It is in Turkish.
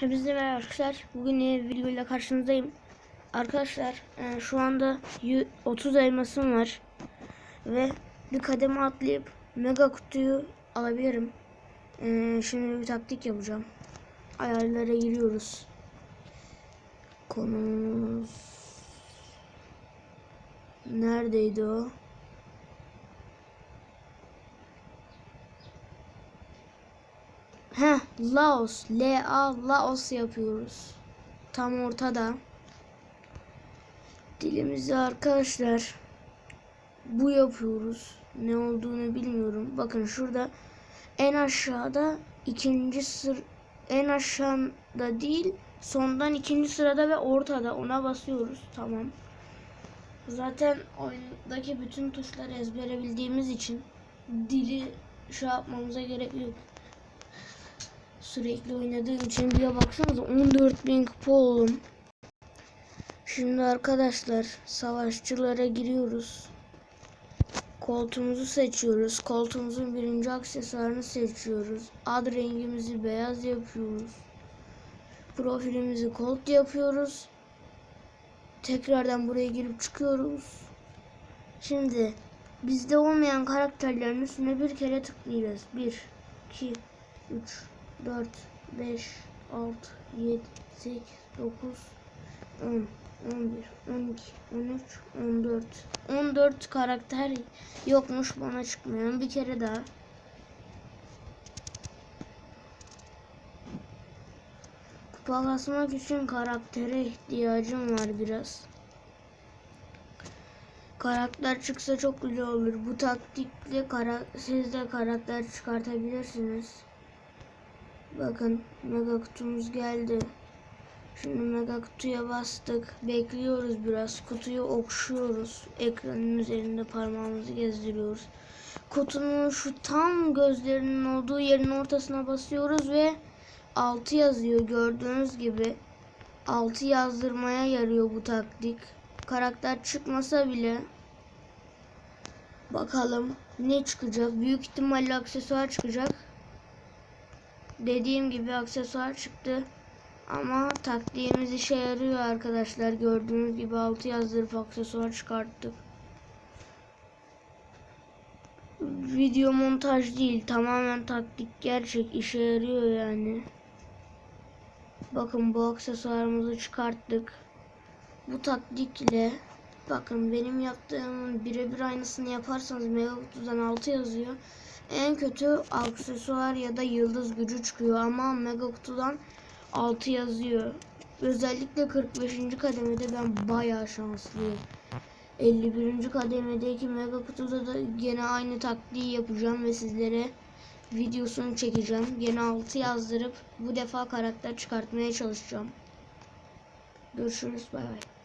Hepinize merhaba arkadaşlar. Bugün yeni bir videoyla karşınızdayım. Arkadaşlar e, şu anda yü- 30 elmasım var. Ve bir kademe atlayıp mega kutuyu alabilirim. E, şimdi bir taktik yapacağım. Ayarlara giriyoruz. Konumuz neredeydi o? Heh, Laos. L-A Laos yapıyoruz. Tam ortada. Dilimizi arkadaşlar bu yapıyoruz. Ne olduğunu bilmiyorum. Bakın şurada en aşağıda ikinci sır en aşağıda değil sondan ikinci sırada ve ortada ona basıyoruz. Tamam. Zaten oyundaki bütün tuşları ezbere bildiğimiz için dili şey yapmamıza gerek yok sürekli oynadığım için bir baksanıza 14.000 kupa oldum. Şimdi arkadaşlar savaşçılara giriyoruz. Koltuğumuzu seçiyoruz. Koltuğumuzun birinci aksesuarını seçiyoruz. Ad rengimizi beyaz yapıyoruz. Profilimizi kolt yapıyoruz. Tekrardan buraya girip çıkıyoruz. Şimdi bizde olmayan karakterlerin üstüne bir kere tıklayacağız. 1, 2, 3, 4, 5, 6, 7, 8, 9, 10, 11, 12, 13, 14. 14 karakter yokmuş bana çıkmayan bir kere daha. Kupa kasmak için karaktere ihtiyacım var biraz. Karakter çıksa çok güzel olur. Bu taktikle kara siz de karakter çıkartabilirsiniz. Bakın mega kutumuz geldi. Şimdi mega kutuya bastık. Bekliyoruz biraz. Kutuyu okşuyoruz. Ekranın üzerinde parmağımızı gezdiriyoruz. Kutunun şu tam gözlerinin olduğu yerin ortasına basıyoruz ve 6 yazıyor gördüğünüz gibi. 6 yazdırmaya yarıyor bu taktik. Karakter çıkmasa bile bakalım ne çıkacak. Büyük ihtimalle aksesuar çıkacak dediğim gibi aksesuar çıktı. Ama taktiğimiz işe yarıyor arkadaşlar. Gördüğünüz gibi altı yazdırıp aksesuar çıkarttık. Video montaj değil. Tamamen taktik gerçek. işe yarıyor yani. Bakın bu aksesuarımızı çıkarttık. Bu taktikle bakın benim yaptığımın birebir aynısını yaparsanız Mega Kutu'dan 6 yazıyor. En kötü aksesuar ya da yıldız gücü çıkıyor ama mega kutudan 6 yazıyor. Özellikle 45. kademede ben bayağı şanslıyım. 51. kademedeki mega kutuda da gene aynı taktiği yapacağım ve sizlere videosunu çekeceğim. Gene 6 yazdırıp bu defa karakter çıkartmaya çalışacağım. Görüşürüz bay bay.